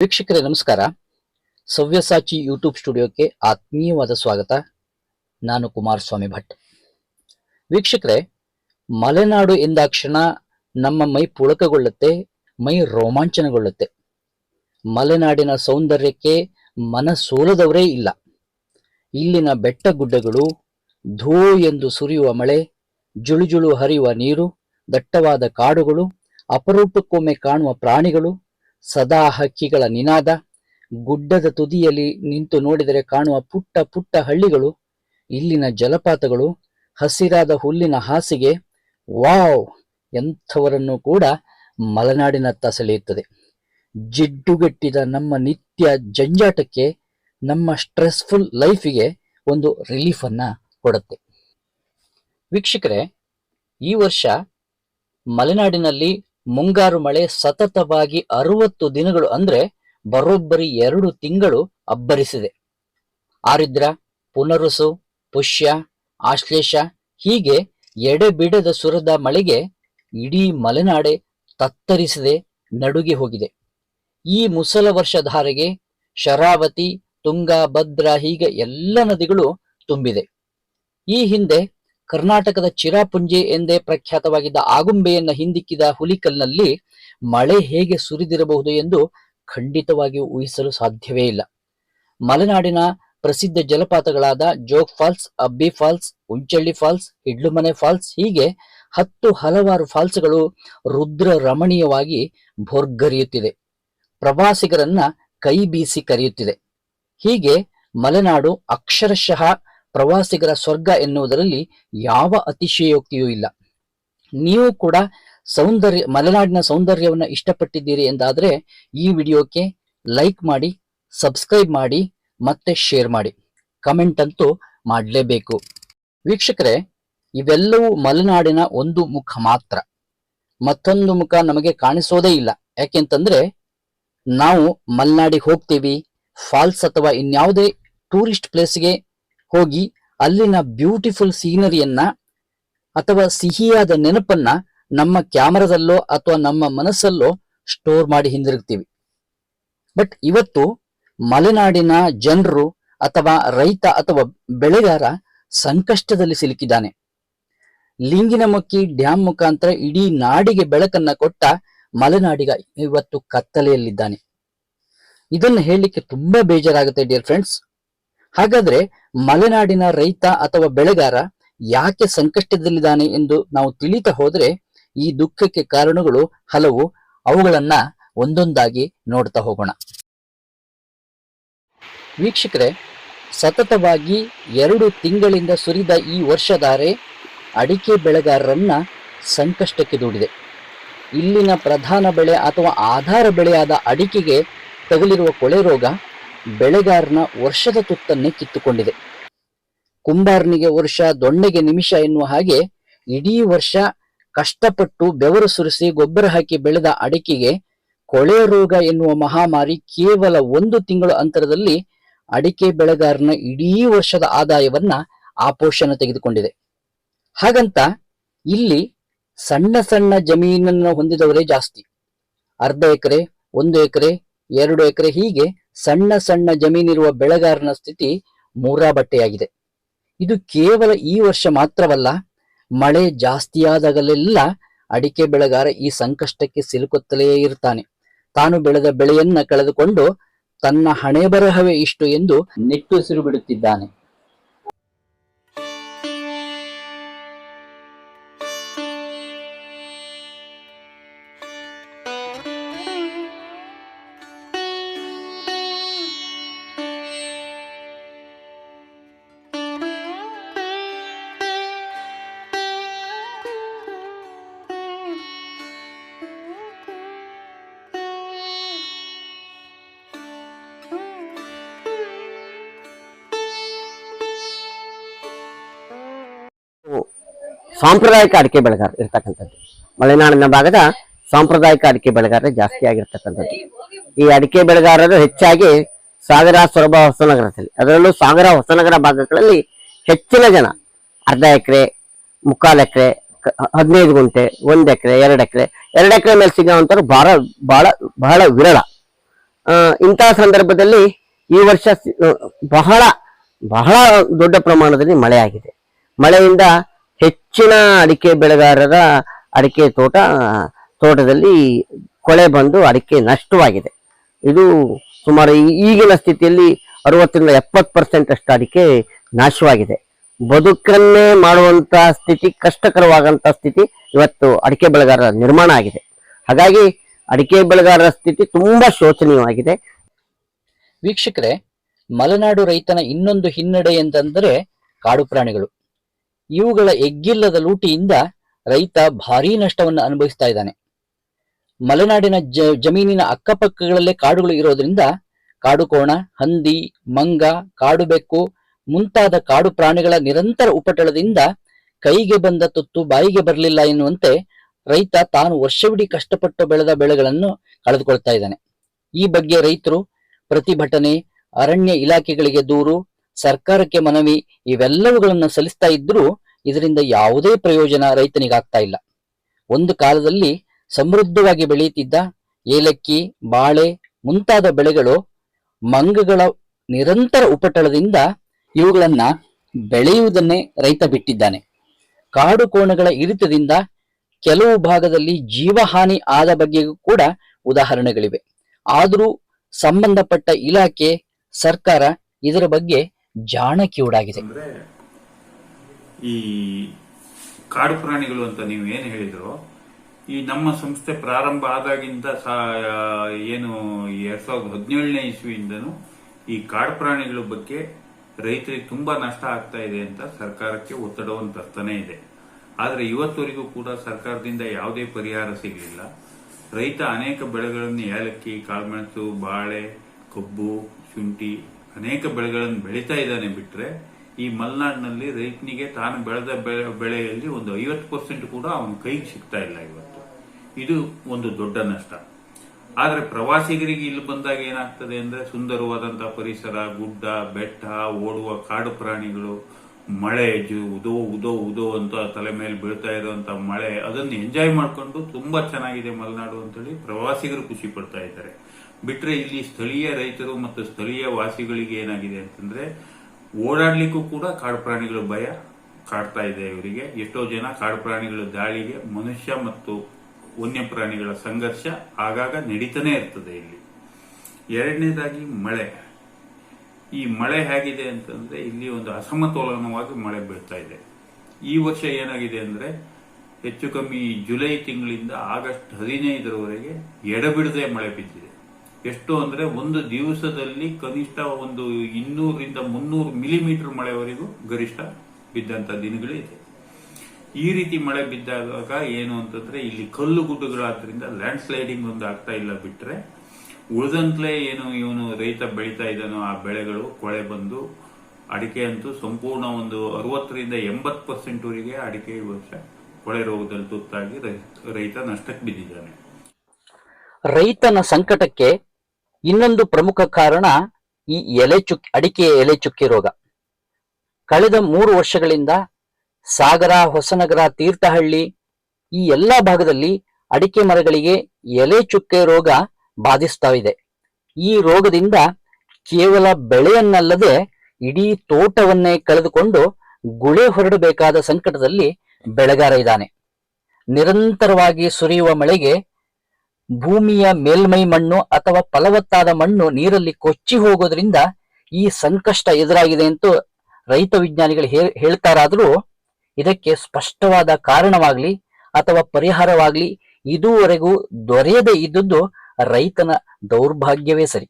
ವೀಕ್ಷಕರೇ, ನಮಸ್ಕಾರ. ಸವ್ಯಸಾಚಿ ಯೂಟ್ಯೂಬ್ ಸ್ಟುಡಿಯೋಕ್ಕೆ ಆತ್ಮೀಯವಾದ ಸ್ವಾಗತ. ನಾನು ಕುಮಾರಸ್ವಾಮಿ ಭಟ್. ವೀಕ್ಷಕರೇ, ಮಲೆನಾಡು ಎಂದಾಕ್ಷಣ ನಮ್ಮ ಮೈ ಪುಳಕಗೊಳ್ಳುತ್ತೆ, ಮೈ ರೋಮಾಂಚನಗೊಳ್ಳುತ್ತೆ. ಮಲೆನಾಡಿನ ಸೌಂದರ್ಯಕ್ಕೆ ಮನ ಸೋಲದವರೇ ಇಲ್ಲ. ಇಲ್ಲಿನ ಬೆಟ್ಟ ಗುಡ್ಡಗಳು ಧೂ ಎಂದು ಸುರಿಯುವ ಮಳೆ, ಜುಳುಜುಳು ಹರಿಯುವ ನೀರು, ದಟ್ಟವಾದ ಕಾಡುಗಳು, ಅಪರೂಪಕ್ಕೊಮ್ಮೆ ಕಾಣುವ ಪ್ರಾಣಿಗಳು ಸದಾ ಹಕ್ಕಿಗಳ ನಿನಾದ, ಗುಡ್ಡದ ತುದಿಯಲ್ಲಿ ನಿಂತು ನೋಡಿದರೆ ಕಾಣುವ ಪುಟ್ಟ ಪುಟ್ಟ ಹಳ್ಳಿಗಳು, ಇಲ್ಲಿನ ಜಲಪಾತಗಳು, ಹಸಿರಾದ ಹುಲ್ಲಿನ ಹಾಸಿಗೆ, ವಾವ್! ಎಂಥವರನ್ನು ಕೂಡ ಮಲೆನಾಡಿನತ್ತ ಸೆಳೆಯುತ್ತದೆ. ಜಿಡ್ಡುಗಟ್ಟಿದ ನಮ್ಮ ನಿತ್ಯ ಜಂಜಾಟಕ್ಕೆ, ನಮ್ಮ ಸ್ಟ್ರೆಸ್ಫುಲ್ ಲೈಫಿಗೆ ಒಂದು ರಿಲೀಫ್ ಅನ್ನ ಕೊಡುತ್ತೆ. ವೀಕ್ಷಕರೇ, ಈ ವರ್ಷ ಮಲೆನಾಡಿನಲ್ಲಿ ಮುಂಗಾರು ಮಳೆ ಸತತವಾಗಿ ಅರವತ್ತು ದಿನಗಳು ಅಂದ್ರೆ ಬರೋಬ್ಬರಿ ಎರಡು ತಿಂಗಳು ಅಬ್ಬರಿಸಿದೆ. ಆರಿದ್ರ ಪುನರುಸು ಪುಷ್ಯ, ಆಶ್ಲೇಷ ಹೀಗೆ ಎಡೆಬಿಡದ ಸುರದ ಮಳೆಗೆ ಇಡೀ ಮಲೆನಾಡೆ ತತ್ತರಿಸದೆ, ನಡುಗಿ ಹೋಗಿದೆ. ಈ ಮುಸಲ ವರ್ಷಧಾರೆಗೆ ಶರಾವತಿ, ತುಂಗಾ, ಭದ್ರಾ ಹೀಗೆ ಎಲ್ಲ ನದಿಗಳು ತುಂಬಿದೆ. ಈ ಹಿಂದೆ ಕರ್ನಾಟಕದ ಚಿರಾಪುಂಜೆ ಎಂದೇ ಪ್ರಖ್ಯಾತವಾಗಿದ್ದ ಆಗುಂಬೆಯನ್ನ ಹಿಂದಿಕ್ಕಿದ ಹುಲಿಕಲ್ನಲ್ಲಿ ಮಳೆ ಹೇಗೆ ಸುರಿದಿರಬಹುದು ಎಂದು ಖಂಡಿತವಾಗಿ ಊಹಿಸಲು ಸಾಧ್ಯವೇ ಇಲ್ಲ. ಮಲೆನಾಡಿನ ಪ್ರಸಿದ್ಧ ಜಲಪಾತಗಳಾದ Jog falls, Abbi falls Unchalli falls, Idlumane falls ಹೀಗೆ ಹತ್ತು ಹಲವಾರು ಫಾಲ್ಸ್ಗಳು ರುದ್ರ ರಮಣೀಯವಾಗಿ ಭೋರ್ಗರಿಯುತ್ತಿದೆ. ಪ್ರವಾಸಿಗರನ್ನ ಕೈ ಬೀಸಿ ಕರೆಯುತ್ತಿದೆ. ಹೀಗೆ ಮಲೆನಾಡು ಅಕ್ಷರಶಃ ಪ್ರವಾಸಿಗರ ಸ್ವರ್ಗ ಎನ್ನುವುದರಲ್ಲಿ ಯಾವ ಅತಿಶಯೋಕ್ತಿಯೂ ಇಲ್ಲ. ನೀವು ಕೂಡ ಸೌಂದರ್ಯ, ಮಲೆನಾಡಿನ ಸೌಂದರ್ಯವನ್ನು ಇಷ್ಟಪಟ್ಟಿದ್ದೀರಿ ಎಂದಾದರೆ ಈ ವಿಡಿಯೋಕ್ಕೆ ಲೈಕ್ ಮಾಡಿ, ಸಬ್ಸ್ಕ್ರೈಬ್ ಮಾಡಿ, ಮತ್ತೆ ಶೇರ್ ಮಾಡಿ. ಕಮೆಂಟ್ ಅಂತೂ ಮಾಡಲೇಬೇಕು. ವೀಕ್ಷಕರೇ, ಇವೆಲ್ಲವೂ ಮಲೆನಾಡಿನ ಒಂದು ಮುಖ ಮಾತ್ರ. ಮತ್ತೊಂದು ಮುಖ ನಮಗೆ ಕಾಣಿಸೋದೇ ಇಲ್ಲ. ಯಾಕೆಂತಂದ್ರೆ, ನಾವು ಮಲೆನಾಡಿಗೆ ಹೋಗ್ತೀವಿ. ಫಾಲ್ಸ್ ಅಥವಾ ಇನ್ಯಾವುದೇ ಟೂರಿಸ್ಟ್ ಪ್ಲೇಸ್ಗೆ ಹೋಗಿ ಅಲ್ಲಿನ ಬ್ಯೂಟಿಫುಲ್ ಸೀನರಿಯನ್ನ ಅಥವಾ ಸಿಹಿಯಾದ ನೆನಪನ್ನ ನಮ್ಮ ಕ್ಯಾಮರಾದಲ್ಲೋ ಅಥವಾ ನಮ್ಮ ಮನಸ್ಸಲ್ಲೋ ಸ್ಟೋರ್ ಮಾಡಿ ಹಿಂದಿರುಗ್ತೀವಿ. ಬಟ್ ಇವತ್ತು ಮಲೆನಾಡಿನ ಜನರು ಅಥವಾ ರೈತ ಅಥವಾ ಬೆಳೆಗಾರ ಸಂಕಷ್ಟದಲ್ಲಿ ಸಿಲುಕಿದ್ದಾನೆ. ಲಿಂಗಿನಮಕ್ಕಿ ಡ್ಯಾಮ್ ಮುಖಾಂತರ ಇಡೀ ನಾಡಿಗೆ ಬೆಳಕನ್ನ ಕೊಟ್ಟ ಮಲೆನಾಡಿಗ ಇವತ್ತು ಕತ್ತಲೆಯಲ್ಲಿದ್ದಾನೆ. ಇದನ್ನು ಹೇಳಲಿಕ್ಕೆ ತುಂಬಾ ಬೇಜಾರಾಗುತ್ತೆ, ಡಿಯರ್ ಫ್ರೆಂಡ್ಸ್. ಹಾಗಾದ್ರೆ ಮಲೆನಾಡಿನ ರೈತ ಅಥವಾ ಬೆಳೆಗಾರ ಯಾಕೆ ಸಂಕಷ್ಟದಲ್ಲಿದ್ದಾನೆ ಎಂದು ನಾವು ತಿಳಿತಾ ಹೋದ್ರೆ ಈ ದುಃಖಕ್ಕೆ ಕಾರಣಗಳು ಹಲವು. ಅವುಗಳನ್ನ ಒಂದೊಂದಾಗಿ ನೋಡ್ತಾ ಹೋಗೋಣ. ವೀಕ್ಷಕರೇ, ಸತತವಾಗಿ ಎರಡು ತಿಂಗಳಿಂದ ಸುರಿದ ಈ ವರ್ಷಧಾರೆ ಅಡಿಕೆ ಬೆಳೆಗಾರರನ್ನ ಸಂಕಷ್ಟಕ್ಕೆ ದೂಡಿದೆ. ಇಲ್ಲಿನ ಪ್ರಧಾನ ಬೆಳೆ ಅಥವಾ ಆಧಾರ ಬೆಳೆಯಾದ ಅಡಿಕೆಗೆ ತಗುಲಿರುವ ಕೊಳೆ ರೋಗ ಬೆಳೆಗಾರನ ವರ್ಷದ ತುತ್ತನ್ನೇ ಕಿತ್ತುಕೊಂಡಿದೆ. ಕುಂಬಾರನಿಗೆ ವರ್ಷ, ದೊಣ್ಣೆಗೆ ನಿಮಿಷ ಎನ್ನುವ ಹಾಗೆ ಇಡೀ ವರ್ಷ ಕಷ್ಟಪಟ್ಟು ಬೆವರು ಸುರಿಸಿ ಗೊಬ್ಬರ ಹಾಕಿ ಬೆಳೆದ ಅಡಿಕೆಗೆ ಕೊಳೆ ರೋಗ ಎನ್ನುವ ಮಹಾಮಾರಿ ಕೇವಲ ಒಂದು ತಿಂಗಳ ಅಂತರದಲ್ಲಿ ಅಡಿಕೆ ಬೆಳೆಗಾರನ ಇಡೀ ವರ್ಷದ ಆದಾಯವನ್ನ ಆಪೋಷಣ ತೆಗೆದುಕೊಂಡಿದೆ. ಹಾಗಂತ ಇಲ್ಲಿ ಸಣ್ಣ ಸಣ್ಣ ಜಮೀನನ್ನು ಹೊಂದಿದವರೇ ಜಾಸ್ತಿ. ಅರ್ಧ ಎಕರೆ, ಒಂದು ಎಕರೆ, ಎರಡು ಎಕರೆ ಹೀಗೆ ಸಣ್ಣ ಸಣ್ಣ ಜಮೀನಿರುವ ಬೆಳೆಗಾರನ ಸ್ಥಿತಿ ಮೂರಾ ಬಟ್ಟೆಯಾಗಿದೆ. ಇದು ಕೇವಲ ಈ ವರ್ಷ ಮಾತ್ರವಲ್ಲ, ಮಳೆ ಜಾಸ್ತಿಯಾದಾಗಲೆಲ್ಲ ಅಡಿಕೆ ಬೆಳೆಗಾರ ಈ ಸಂಕಷ್ಟಕ್ಕೆ ಸಿಲುಕುತ್ತಲೇ ಇರ್ತಾನೆ. ತಾನು ಬೆಳೆದ ಬೆಳೆಯನ್ನ ಕಳೆದುಕೊಂಡು ತನ್ನ ಹಣೆ ಬರಹವೇ ಇಷ್ಟು ಎಂದು ನಿಟ್ಟುಸಿರು ಬಿಡುತ್ತಿದ್ದಾನೆ. ಸಾಂಪ್ರದಾಯಿಕ ಅಡಿಕೆ ಬೆಳೆಗಾರ ಇರ್ತಕ್ಕಂಥದ್ದು. ಮಲೆನಾಡಿನ ಭಾಗದ ಸಾಂಪ್ರದಾಯಿಕ ಅಡಿಕೆ ಬೆಳೆಗಾರರೇ ಜಾಸ್ತಿ ಆಗಿರ್ತಕ್ಕಂಥದ್ದು. ಈ ಅಡಿಕೆ ಬೆಳೆಗಾರರು ಹೆಚ್ಚಾಗಿ ಸಾಗರ ಸೊರಬ ಹೊಸನಗರದಲ್ಲಿ, ಅದರಲ್ಲೂ ಸಾಗರ ಹೊಸನಗರ ಭಾಗಗಳಲ್ಲಿ ಹೆಚ್ಚಿನ ಜನ ಅರ್ಧ ಎಕರೆ, ಮುಕ್ಕಾಲು ಎಕರೆ ಹದಿನೈದು ಗುಂಟೆ, ಒಂದು ಎಕರೆ, ಎರಡು ಎಕರೆ ಎರಡು ಎಕರೆ ಮೇಲೆ ಸಿಗೋವಂಥವ್ರು ಬಹಳ ಬಹಳ ಬಹಳ ವಿರಳ. ಇಂತಹ ಸಂದರ್ಭದಲ್ಲಿ ಈ ವರ್ಷ ಬಹಳ ಬಹಳ ದೊಡ್ಡ ಪ್ರಮಾಣದಲ್ಲಿ ಮಳೆ ಆಗಿದೆ ಮಳೆಯಿಂದ ಹೆಚ್ಚಿನ ಅಡಿಕೆ ಬೆಳೆಗಾರರ ಅಡಿಕೆ ತೋಟ, ತೋಟದಲ್ಲಿ ಕೊಳೆ ಬಂದು ಅಡಿಕೆ ನಷ್ಟವಾಗಿದೆ. ಇದು ಸುಮಾರು ಈಗಿನ ಸ್ಥಿತಿಯಲ್ಲಿ ಅರವತ್ತರಿಂದ ಎಪ್ಪತ್ತು ಪರ್ಸೆಂಟ್ ಅಷ್ಟು ಅಡಿಕೆ ನಾಶವಾಗಿದೆ. ಬದುಕನ್ನೇ ಮಾಡುವಂತಹ ಸ್ಥಿತಿ ಕಷ್ಟಕರವಾದಂತಹ ಸ್ಥಿತಿ ಇವತ್ತು ಅಡಿಕೆ ಬೆಳೆಗಾರರ ನಿರ್ಮಾಣ ಆಗಿದೆ. ಹಾಗಾಗಿ ಅಡಿಕೆ ಬೆಳೆಗಾರರ ಸ್ಥಿತಿ ತುಂಬಾ ಶೋಚನೀಯವಾಗಿದೆ. ವೀಕ್ಷಕರೇ, ಮಲೆನಾಡು ರೈತನ ಇನ್ನೊಂದು ಹಿನ್ನಡೆ ಎಂತಂದ್ರೆ ಕಾಡು ಪ್ರಾಣಿಗಳು. ಇವುಗಳ ಎಗ್ಗಿಲ್ಲದ ಲೂಟಿಯಿಂದ ರೈತ ಭಾರೀ ನಷ್ಟವನ್ನು ಅನುಭವಿಸ್ತಾ ಇದ್ದಾನೆ. ಮಲೆನಾಡಿನ ಜ, ಜಮೀನಿನ ಅಕ್ಕಪಕ್ಕಗಳಲ್ಲೇ ಕಾಡುಗಳು ಇರೋದ್ರಿಂದ ಕಾಡುಕೋಣ ಹಂದಿ, ಮಂಗ ಕಾಡುಬೆಕ್ಕು ಮುಂತಾದ ಕಾಡು ಪ್ರಾಣಿಗಳ ನಿರಂತರ ಉಪಟಳದಿಂದ ಕೈಗೆ ಬಂದ ತುತ್ತು ಬಾಯಿಗೆ ಬರಲಿಲ್ಲ ಎನ್ನುವಂತೆ ರೈತ ತಾನು ವರ್ಷವಿಡೀ ಕಷ್ಟಪಟ್ಟು ಬೆಳೆದ ಬೆಳೆಗಳನ್ನು ಕಳೆದುಕೊಳ್ತಾ ಇದ್ದಾನೆ. ಈ ಬಗ್ಗೆ ರೈತರು ಪ್ರತಿಭಟನೆ, ಅರಣ್ಯ ಇಲಾಖೆಗಳಿಗೆ ದೂರು ಸರ್ಕಾರಕ್ಕೆ ಮನವಿ, ಇವೆಲ್ಲವುಗಳನ್ನು ಸಲ್ಲಿಸ್ತಾ ಇದ್ರೂ ಇದರಿಂದ ಯಾವುದೇ ಪ್ರಯೋಜನ ರೈತನಿಗಾಗ್ತಾ ಇಲ್ಲ. ಒಂದು ಕಾಲದಲ್ಲಿ ಸಮೃದ್ಧವಾಗಿ ಬೆಳೆಯುತ್ತಿದ್ದ ಏಲಕ್ಕಿ, ಬಾಳೆ ಮುಂತಾದ ಬೆಳೆಗಳು ಮಂಗಗಳ ನಿರಂತರ ಉಪಟಳದಿಂದ ಇವುಗಳನ್ನ ಬೆಳೆಯುವುದನ್ನೇ ರೈತ ಬಿಟ್ಟಿದ್ದಾನೆ. ಕಾಡು ಕೋಣಗಳ ಇರಿತದಿಂದ ಕೆಲವು ಭಾಗದಲ್ಲಿ ಜೀವಹಾನಿ ಆದ ಬಗ್ಗೆಯೂ ಕೂಡ ಉದಾಹರಣೆಗಳಿವೆ. ಆದರೂ ಸಂಬಂಧಪಟ್ಟ ಇಲಾಖೆ, ಸರ್ಕಾರ ಇದರ ಬಗ್ಗೆ ಜಾಣ ಕಿವುಡಾಗಿದೆ ಈ ಕಾಡು ಪ್ರಾಣಿಗಳು ಅಂತ ನೀವು ಏನು ಹೇಳಿದ್ರು, ಈ ನಮ್ಮ ಸಂಸ್ಥೆ ಪ್ರಾರಂಭ ಆದಾಗಿಂದ ಏನು ಎರಡ್ ಸಾವಿರದ ಹದಿನೇಳನೇ ಇಸ್ವಿಯಿಂದನೂ ಈ ಕಾಡು ಪ್ರಾಣಿಗಳ ಬಗ್ಗೆ ರೈತರಿಗೆ ತುಂಬಾ ನಷ್ಟ ಆಗ್ತಾ ಇದೆ ಅಂತ ಸರ್ಕಾರಕ್ಕೆ ಒತ್ತಡವನ್ನು ತರ್ತಾನೆ ಇದೆ. ಆದ್ರೆ ಇವತ್ತುವರೆಗೂ ಕೂಡ ಸರ್ಕಾರದಿಂದ ಯಾವುದೇ ಪರಿಹಾರ ಸಿಗಲಿಲ್ಲ. ರೈತ ಅನೇಕ ಬೆಳೆಗಳನ್ನು ಏಲಕ್ಕಿ, ಕಾಳುಮೆಣಸು, ಬಾಳೆ, ಕಬ್ಬು, ಶುಂಠಿ ಅನೇಕ ಬೆಳೆಗಳನ್ನು ಬೆಳೀತಾ ಇದ್ದಾನೆ ಬಿಟ್ಟರೆ ಈ ಮಲೆನಾಡಿನಲ್ಲಿ ರೈತನಿಗೆ ತಾನು ಬೆಳೆದ ಬೆಳೆ- ಬೆಳೆಯಲ್ಲಿ ಒಂದು ಐವತ್ತು ಪರ್ಸೆಂಟ್ ಕೂಡ ಅವನ ಕೈಗೆ ಸಿಗ್ತಾ ಇಲ್ಲ ಇವತ್ತು. ಇದು ಒಂದು ದೊಡ್ಡ ನಷ್ಟ. ಆದರೆ ಪ್ರವಾಸಿಗರಿಗೆ ಇಲ್ಲಿ ಬಂದಾಗ ಏನಾಗ್ತದೆ ಅಂದರೆ ಸುಂದರವಾದಂಥ ಪರಿಸರ, ಗುಡ್ಡ, ಬೆಟ್ಟ, ಓಡುವ ಕಾಡು ಪ್ರಾಣಿಗಳು, ಮಳೆ, ಜು, ಉದೋ ಉದೋ ಉದೋ ಅಂತ ತಲೆ ಮೇಲೆ ಬೀಳ್ತಾ ಇರುವಂಥ ಮಳೆ, ಅದನ್ನು ಎಂಜಾಯ್ ಮಾಡಿಕೊಂಡು ತುಂಬಾ ಚೆನ್ನಾಗಿದೆ ಮಲೆನಾಡು ಅಂತೇಳಿ ಪ್ರವಾಸಿಗರು ಖುಷಿ ಪಡ್ತಾ ಇದ್ದಾರೆ. ಬಿಟ್ರೆ ಇಲ್ಲಿ ಸ್ಥಳೀಯ ರೈತರು ಮತ್ತು ಸ್ಥಳೀಯ ವಾಸಿಗಳಿಗೆ ಏನಾಗಿದೆ ಅಂತಂದ್ರೆ ಓಡಾಡಲಿಕ್ಕೂ ಕೂಡ ಕಾಡು ಪ್ರಾಣಿಗಳ ಭಯ ಕಾಡ್ತಾ ಇದೆ ಇವರಿಗೆ. ಎಷ್ಟೋ ಜನ ಕಾಡು ಪ್ರಾಣಿಗಳ ದಾಳಿಗೆ ಮನುಷ್ಯ ಮತ್ತು ವನ್ಯ ಪ್ರಾಣಿಗಳ ಸಂಘರ್ಷ ಆಗಾಗ ನಡೀತಾನೆ ಇರ್ತದೆ ಇಲ್ಲಿ. ಎರಡನೇದಾಗಿ ಮಳೆ. ಈ ಮಳೆ ಹೇಗಿದೆ ಅಂತಂದ್ರೆ ಇಲ್ಲಿ ಒಂದು ಅಸಮತೋಲನವಾಗಿ ಮಳೆ ಬೀಳ್ತಾ ಇದೆ. ಈ ವರ್ಷ ಏನಾಗಿದೆ ಅಂದ್ರೆ ಹೆಚ್ಚು ಕಮ್ಮಿ ಜುಲೈ ತಿಂಗಳಿಂದ ಆಗಸ್ಟ್ ಹದಿನೈದರವರೆಗೆ ಎಡಬಿಡದೆ ಮಳೆ ಬಿದ್ದಿದೆ. ಎಷ್ಟು ಅಂದ್ರೆ ಒಂದು ದಿವಸದಲ್ಲಿ ಕನಿಷ್ಠ ಒಂದು ಇನ್ನೂರಿಂದ ಮುನ್ನೂರು ಮಿಲಿಮೀಟರ್ ಮಳೆವರೆಗೂ ಗರಿಷ್ಠ ಬಿದ್ದಂತ ದಿನಗಳಿದೆ. ಈ ರೀತಿ ಮಳೆ ಬಿದ್ದಾಗ ಏನು ಅಂತಂದ್ರೆ ಇಲ್ಲಿ ಕಲ್ಲು ಗುಡ್ಡಗಳಾದ್ರಿಂದ ಲ್ಯಾಂಡ್ ಸ್ಲೈಡಿಂಗ್ ಒಂದು ಆಗ್ತಾ ಇಲ್ಲ ಬಿಟ್ರೆ ಉಳಿದಂತಲೇ ಏನು ಇವನು ರೈತ ಬೆಳೀತಾ ಇದ್ದಾನೋ ಆ ಬೆಳೆಗಳು ಕೊಳೆ ಬಂದು ಅಡಿಕೆ ಅಂತೂ ಸಂಪೂರ್ಣ ಒಂದು ಅರವತ್ತರಿಂದ ಎಂಬತ್ ಪರ್ಸೆಂಟ್ ಊರಿಗೆ ಅಡಿಕೆ ಈ ವರ್ಷ ಕೊಳೆ ರೋಗದಲ್ಲಿ ತುತ್ತಾಗಿ ರೈತ ನಷ್ಟಕ್ಕೆ ಬಿದ್ದಿದ್ದಾನೆ. ರೈತನ ಸಂಕಟಕ್ಕೆ ಇನ್ನೊಂದು ಪ್ರಮುಖ ಕಾರಣ ಈ ಎಲೆ ಚುಕ್, ಅಡಿಕೆಯ ಎಲೆ ಚುಕ್ಕಿ ರೋಗ. ಕಳೆದ ಮೂರು ವರ್ಷಗಳಿಂದ ಸಾಗರ, ಹೊಸನಗರ, ತೀರ್ಥಹಳ್ಳಿ ಈ ಎಲ್ಲ ಭಾಗದಲ್ಲಿ ಅಡಿಕೆ ಮರಗಳಿಗೆ ಎಲೆ ಚುಕ್ಕೆ ರೋಗ ಬಾಧಿಸ್ತಾ ಇದೆ ಈ ರೋಗದಿಂದ ಕೇವಲ ಬೆಳೆಯನ್ನಲ್ಲದೆ ಇಡೀ ತೋಟವನ್ನೇ ಕಳೆದುಕೊಂಡು ಗುಳೆ ಹೊರಡಬೇಕಾದ ಸಂಕಟದಲ್ಲಿ ಬೆಳೆಗಾರ ಇದ್ದಾನೆ. ನಿರಂತರವಾಗಿ ಸುರಿಯುವ ಮಳೆಗೆ ಭೂಮಿಯ ಮೇಲ್ಮೈ ಮಣ್ಣು ಅಥವಾ ಫಲವತ್ತಾದ ಮಣ್ಣು ನೀರಲ್ಲಿ ಕೊಚ್ಚಿ ಹೋಗೋದ್ರಿಂದ ಈ ಸಂಕಷ್ಟ ಎದುರಾಗಿದೆ ಅಂತ ರೈತ ವಿಜ್ಞಾನಿಗಳು ಹೇಳ್ತಾರಾದ್ರೂ ಇದಕ್ಕೆ ಸ್ಪಷ್ಟವಾದ ಕಾರಣವಾಗ್ಲಿ ಅಥವಾ ಪರಿಹಾರವಾಗ್ಲಿ ಇದುವರೆಗೂ ದೊರೆಯದೇ ಇದ್ದದ್ದು ರೈತನ ದೌರ್ಭಾಗ್ಯವೇ ಸರಿ.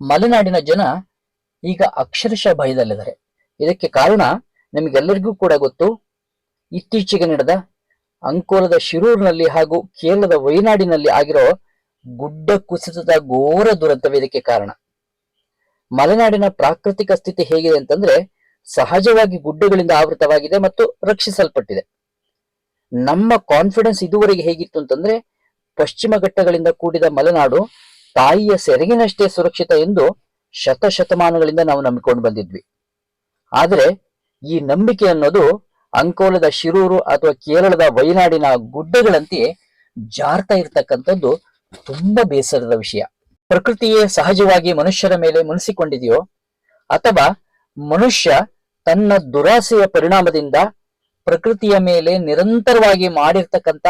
ಮಲೆನಾಡಿನ ಜನ ಈಗ ಅಕ್ಷರಶಃ ಭಯದಲ್ಲಿದ್ದಾರೆ ಇದಕ್ಕೆ ಕಾರಣ ನಿಮಗೆಲ್ಲರಿಗೂ ಕೂಡ ಗೊತ್ತು, ಇತ್ತೀಚೆಗೆ ನಡೆದ ಅಂಕೋಲದ ಶಿರೂರಿನಲ್ಲಿ ಹಾಗೂ ಕೇರಳದ ವಯನಾಡಿನಲ್ಲಿ ಆಗಿರೋ ಗುಡ್ಡ ಕುಸಿತದ ಘೋರ ದುರಂತವೇ ಇದಕ್ಕೆ ಕಾರಣ. ಮಲೆನಾಡಿನ ಪ್ರಾಕೃತಿಕ ಸ್ಥಿತಿ ಹೇಗಿದೆ ಅಂತಂದ್ರೆ ಸಹಜವಾಗಿ ಗುಡ್ಡಗಳಿಂದ ಆವೃತವಾಗಿದೆ ಮತ್ತು ರಕ್ಷಿಸಲ್ಪಟ್ಟಿದೆ. ನಮ್ಮ ಕಾನ್ಫಿಡೆನ್ಸ್ ಇದುವರೆಗೆ ಹೇಗಿತ್ತು ಅಂತಂದ್ರೆ ಪಶ್ಚಿಮ ಘಟ್ಟಗಳಿಂದ ಕೂಡಿದ ಮಲೆನಾಡು ತಾಯಿಯ ಸೆರಗಿನಷ್ಟೇ ಸುರಕ್ಷಿತ ಎಂದು ಶತಶತಮಾನಗಳಿಂದ ನಾವು ನಂಬಿಕೊಂಡು ಬಂದಿದ್ವಿ. ಆದರೆ ಈ ನಂಬಿಕೆ ಅನ್ನೋದು ಅಂಕೋಲದ ಶಿರೂರು ಅಥವಾ ಕೇರಳದ ವೈನಾಡಿನ ಗುಡ್ಡಗಳಂತೆ ಜಾರ್ತಾ ಇರ್ತಕ್ಕಂಥದ್ದು ತುಂಬಾ ಬೇಸರದ ವಿಷಯ. ಪ್ರಕೃತಿಯೇ ಸಹಜವಾಗಿ ಮನುಷ್ಯರ ಮೇಲೆ ಮುನಿಸಿಕೊಂಡಿದೆಯೋ ಅಥವಾ ಮನುಷ್ಯ ತನ್ನ ದುರಾಸೆಯ ಪರಿಣಾಮದಿಂದ ಪ್ರಕೃತಿಯ ಮೇಲೆ ನಿರಂತರವಾಗಿ ಮಾಡಿರ್ತಕ್ಕಂತ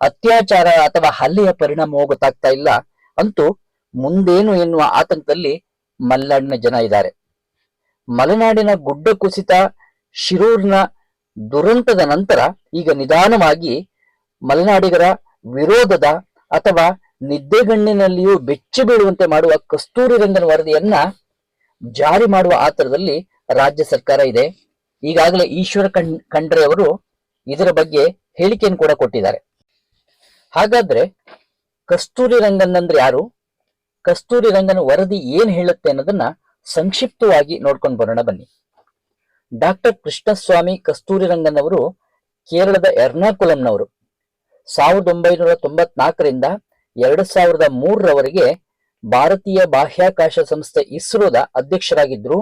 ಅತ್ಯಾಚಾರ ಅಥವಾ ಹಲ್ಲೆಯ ಪರಿಣಾಮ ಗೊತ್ತಾಗ್ತಾ ಇಲ್ಲ ಅಂತೂ ಮುಂದೇನು ಎನ್ನುವ ಆತಂಕದಲ್ಲಿ ಮಲೆನಾಡಿನ ಜನ ಇದ್ದಾರೆ. ಮಲೆನಾಡಿನ ಗುಡ್ಡ ಕುಸಿತ ಶಿರೂರ್ನ ದುರಂತದ ನಂತರ ಈಗ ನಿಧಾನವಾಗಿ ಮಲೆನಾಡಿಗರ ವಿರೋಧದ ಅಥವಾ ನಿದ್ದೆಗಣ್ಣಿನಲ್ಲಿಯೂ ಬೆಚ್ಚಿ ಬೀಳುವಂತೆ ಮಾಡುವ ಕಸ್ತೂರಿ ರಂಗನ ವರದಿಯನ್ನ ಜಾರಿ ಮಾಡುವ ಆತರದಲ್ಲಿ ರಾಜ್ಯ ಸರ್ಕಾರ ಇದೆ. ಈಗಾಗಲೇ ಈಶ್ವರ ಕಣ್, ಖಂಡ್ರೆ ಅವರು ಇದರ ಬಗ್ಗೆ ಹೇಳಿಕೆಯನ್ನು ಕೂಡ ಕೊಟ್ಟಿದ್ದಾರೆ. ಹಾಗಾದ್ರೆ ಕಸ್ತೂರಿ ರಂಗನ್ ಅಂದ್ರೆ ಯಾರು? ಕಸ್ತೂರಿ ರಂಗನ ವರದಿ ಏನ್ ಹೇಳುತ್ತೆ ಅನ್ನೋದನ್ನ ಸಂಕ್ಷಿಪ್ತವಾಗಿ ನೋಡ್ಕೊಂಡು ಬರೋಣ ಬನ್ನಿ. ಡಾಕ್ಟರ್ ಕೃಷ್ಣಸ್ವಾಮಿ ಕಸ್ತೂರಿ ರಂಗನ್ ಅವರು ಕೇರಳದ ಎರ್ನಾಕುಲಂನವರು. ಸಾವಿರದ ಒಂಬೈನೂರ ತೊಂಬತ್ನಾಲ್ಕರಿಂದ ಎರಡು ಸಾವಿರದ ಮೂರರವರೆಗೆ ಭಾರತೀಯ ಬಾಹ್ಯಾಕಾಶ ಸಂಸ್ಥೆ ಇಸ್ರೋದ ಅಧ್ಯಕ್ಷರಾಗಿದ್ದರು.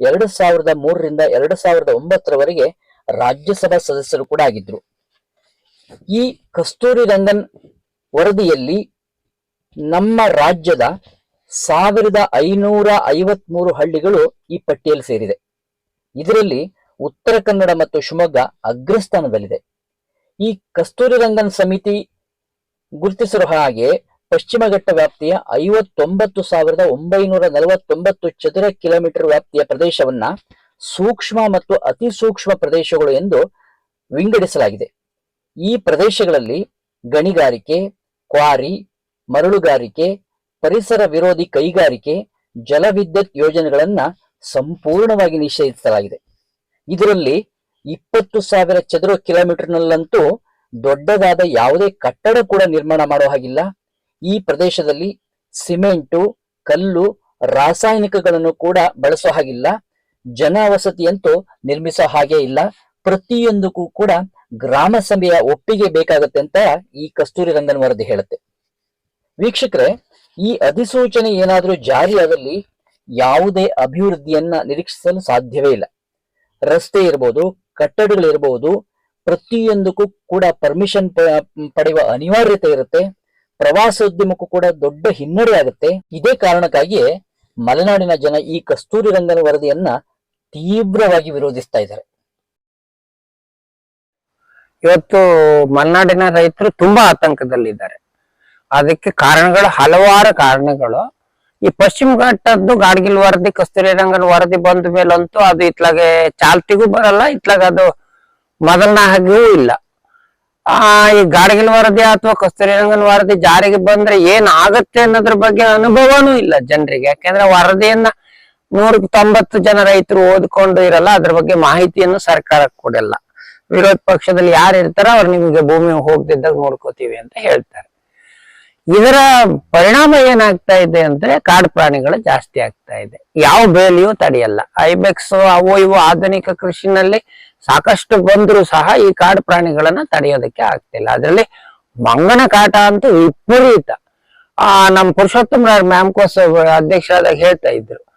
ಎರಡು ಸಾವಿರದ ಮೂರರಿಂದ ಎರಡು ಸಾವಿರದ ಒಂಬತ್ತರವರೆಗೆ ರಾಜ್ಯಸಭಾ ಸದಸ್ಯರು ಕೂಡ ಆಗಿದ್ದರು. ಈ ಕಸ್ತೂರಿ ರಂಗನ್ ವರದಿಯಲ್ಲಿ ನಮ್ಮ ರಾಜ್ಯದ ಸಾವಿರದ ಐನೂರ ಐವತ್ಮೂರು ಹಳ್ಳಿಗಳು ಈ ಪಟ್ಟಿಯಲ್ಲಿ ಸೇರಿದೆ. ಇದರಲ್ಲಿ ಉತ್ತರ ಕನ್ನಡ ಮತ್ತು ಶಿವಮೊಗ್ಗ ಅಗ್ರಸ್ಥಾನದಲ್ಲಿದೆ. ಈ ಕಸ್ತೂರಿ ರಂಗನ್ ಸಮಿತಿ ಗುರುತಿಸಿರುವ ಹಾಗೆ ಪಶ್ಚಿಮ ಘಟ್ಟ ವ್ಯಾಪ್ತಿಯ ಐವತ್ತೊಂಬತ್ತು ಸಾವಿರದ ಒಂಬೈನೂರ ನಲವತ್ತೊಂಬತ್ತು ಚದರ ಕಿಲೋಮೀಟರ್ ವ್ಯಾಪ್ತಿಯ ಪ್ರದೇಶವನ್ನ ಸೂಕ್ಷ್ಮ ಮತ್ತು ಅತಿ ಸೂಕ್ಷ್ಮ ಪ್ರದೇಶಗಳು ಎಂದು ವಿಂಗಡಿಸಲಾಗಿದೆ. ಈ ಪ್ರದೇಶಗಳಲ್ಲಿ ಗಣಿಗಾರಿಕೆ, ಕ್ವಾರಿ, ಮರಳುಗಾರಿಕೆ, ಪರಿಸರ ವಿರೋಧಿ ಕೈಗಾರಿಕೆ, ಜಲವಿದ್ಯುತ್ ಯೋಜನೆಗಳನ್ನ ಸಂಪೂರ್ಣವಾಗಿ ನಿಷೇಧಿಸಲಾಗಿದೆ ಇದರಲ್ಲಿ ಇಪ್ಪತ್ತು ಸಾವಿರ ಚದುರ ಕಿಲೋಮೀಟರ್ನಲ್ಲಂತೂ ದೊಡ್ಡದಾದ ಯಾವುದೇ ಕಟ್ಟಡ ಕೂಡ ನಿರ್ಮಾಣ ಮಾಡೋ ಹಾಗಿಲ್ಲ. ಈ ಪ್ರದೇಶದಲ್ಲಿ ಸಿಮೆಂಟು, ಕಲ್ಲು, ರಾಸಾಯನಿಕಗಳನ್ನು ಕೂಡ ಬಳಸೋ ಹಾಗಿಲ್ಲ. ಜನವಸತಿಯಂತೂ ನಿರ್ಮಿಸೋ ಹಾಗೆ ಇಲ್ಲ. ಪ್ರತಿಯೊಂದಕ್ಕೂ ಕೂಡ ಗ್ರಾಮ ಸಭೆಯ ಒಪ್ಪಿಗೆ ಬೇಕಾಗುತ್ತೆ ಅಂತ ಈ ಕಸ್ತೂರಿ ರಂಗನ್ ವರದಿ ಹೇಳುತ್ತೆ. ವೀಕ್ಷಕರೇ, ಈ ಅಧಿಸೂಚನೆ ಏನಾದರೂ ಜಾರಿಯಾದಲ್ಲಿ ಯಾವುದೇ ಅಭಿವೃದ್ಧಿಯನ್ನ ನಿರೀಕ್ಷಿಸಲು ಸಾಧ್ಯವೇ ಇಲ್ಲ. ರಸ್ತೆ ಇರ್ಬೋದು ಕಟ್ಟಡಗಳಿರ್ಬೋದು ಪ್ರತಿಯೊಂದಕ್ಕೂ ಕೂಡ ಪರ್ಮಿಷನ್ ಪಡೆಯುವ ಅನಿವಾರ್ಯತೆ ಇರುತ್ತೆ. ಪ್ರವಾಸೋದ್ಯಮಕ್ಕೂ ಕೂಡ ದೊಡ್ಡ ಹಿನ್ನಡೆ ಆಗುತ್ತೆ. ಇದೇ ಕಾರಣಕ್ಕಾಗಿಯೇ ಮಲೆನಾಡಿನ ಜನ ಈ ಕಸ್ತೂರಿ ರಂಗನ ವರದಿಯನ್ನ ತೀವ್ರವಾಗಿ ವಿರೋಧಿಸ್ತಾ ಇದ್ದಾರೆ. ಇವತ್ತು ಮಲೆನಾಡಿನ ರೈತರು ತುಂಬಾ ಆತಂಕದಲ್ಲಿದ್ದಾರೆ. ಅದಕ್ಕೆ ಕಾರಣಗಳು ಹಲವಾರು ಕಾರಣಗಳು. ಈ ಪಶ್ಚಿಮ ಘಟ್ಟದ್ದು ಗಾಡ್ಗಿಲ್ ವರದಿ, ಕಸ್ತೂರಿ ರಂಗನ್ ವರದಿ ಬಂದ ಮೇಲಂತೂ ಅದು ಇತ್ಲಾಗೆ ಚಾಲ್ತಿಗೂ ಬರಲ್ಲ, ಇತ್ಲಾಗ ಅದು ಮೊದಲನ ಹಾಗೂ ಇಲ್ಲ. ಆ, ಈ ಗಾಡ್ಗಿಲ್ ವರದಿ ಅಥವಾ ಕಸ್ತೂರಿ ರಂಗನ್ ವರದಿ ಜಾರಿಗೆ ಬಂದ್ರೆ ಏನ್ ಆಗತ್ತೆ ಅನ್ನೋದ್ರ ಬಗ್ಗೆ ಅನುಭವನೂ ಇಲ್ಲ ಜನರಿಗೆ. ಯಾಕೆಂದ್ರೆ ವರದಿಯನ್ನ ನೂರಕ್ಕೆ ತೊಂಬತ್ತು ಜನ ರೈತರು ಓದ್ಕೊಂಡು ಇರಲ್ಲ, ಅದ್ರ ಬಗ್ಗೆ ಮಾಹಿತಿಯನ್ನು ಸರ್ಕಾರಕ್ಕೆ ಕೊಡಲ್ಲ. ವಿರೋಧ ಪಕ್ಷದಲ್ಲಿ ಯಾರು ಇರ್ತಾರೋ ಅವ್ರು ನಿಮಗೆ ಭೂಮಿ ಹೋಗ್ತಿದ್ದಾಗ ನೋಡ್ಕೋತೀವಿ ಅಂತ ಹೇಳ್ತಾರೆ. ಇದರ ಪರಿಣಾಮ ಏನಾಗ್ತಾ ಇದೆ ಅಂದ್ರೆ ಕಾಡು ಪ್ರಾಣಿಗಳು ಜಾಸ್ತಿ ಆಗ್ತಾ ಇದೆ. ಯಾವ ಬೇಲಿಯೂ ತಡೆಯಲ್ಲ. ಐಬೆಕ್ಸ್, ಅವು ಇವು ಆಧುನಿಕ ಕೃಷಿನಲ್ಲಿ ಸಾಕಷ್ಟು ಬಂದರೂ ಸಹ ಈ ಕಾಡು ಪ್ರಾಣಿಗಳನ್ನ ತಡೆಯೋದಕ್ಕೆ ಆಗ್ತಿಲ್ಲ ಅದರಲ್ಲಿ ಮಂಗನ ಕಾಟ ಅಂತೂ ವಿಪರೀತ. ಆ ನಮ್ ಪುರುಷೋತ್ತಮ ಮ್ಯಾಮ್ಕೋಸ್ ಅಧ್ಯಕ್ಷರಾದಾಗ ಹೇಳ್ತಾ ಇದ್ರು.